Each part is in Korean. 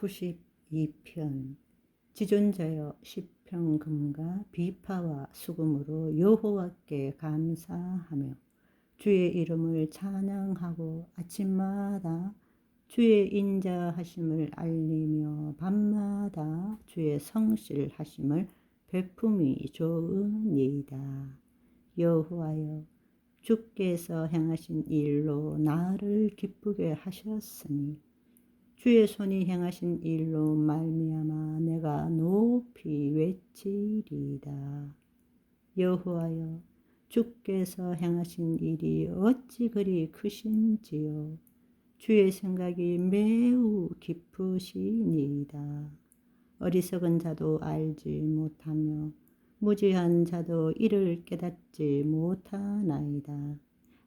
92편 지존자여 시평금과 비파와 수금으로 여호와께 감사하며 주의 이름을 찬양하고 아침마다 주의 인자하심을 알리며 밤마다 주의 성실하심을 베품이 좋으니이다. 여호와여 주께서 행하신 일로 나를 기쁘게 하셨으니 주의 손이 행하신 일로 말미암아 내가 높이 외치리이다. 여호와여 주께서 행하신 일이 어찌 그리 크신지요 주의 생각이 매우 깊으시니이다. 어리석은 자도 알지 못하며 무지한 자도 이를 깨닫지 못하나이다.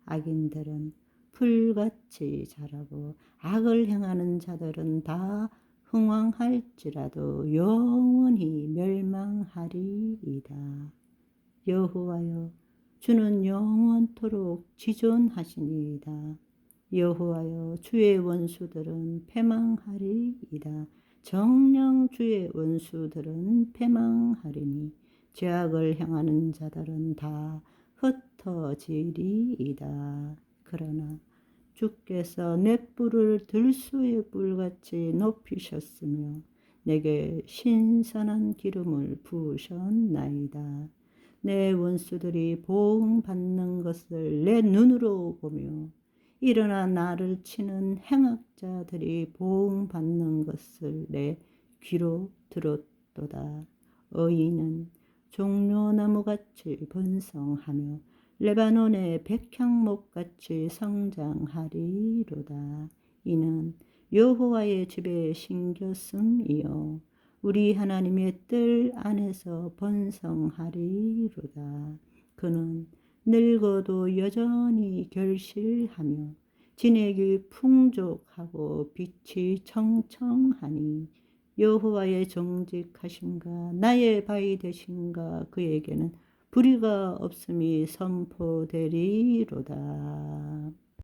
악인들은 풀같이 자라고 악을 행하는 자들은 다 흥왕할지라도 영원히 멸망하리이다. 여호와여 주는 영원토록 지존하시니이다. 여호와여 주의 원수들은 패망하리이다. 정령 주의 원수들은 패망하리니 죄악을 행하는 자들은 다 흩어지리이다. 그러나 주께서 내 뿔을 들소의 뿔같이 높이셨으며 내게 신선한 기름을 부으셨나이다. 내 원수들이 보응받는 것을 내 눈으로 보며 일어나 나를 치는 행악자들이 보응받는 것을 내 귀로 들었도다. 의인은 종려나무같이 번성하며 레바논의 백향목같이 성장하리로다. 이는 여호와의 집에 신겼음이요 우리 하나님의 뜰 안에서 번성하리로다. 그는 늙어도 여전히 결실하며 진액이 풍족하고 빛이 청청하니 여호와의 정직하신가 나의 바위 되신가 그에게는 불의가 없음이 선포되리로다.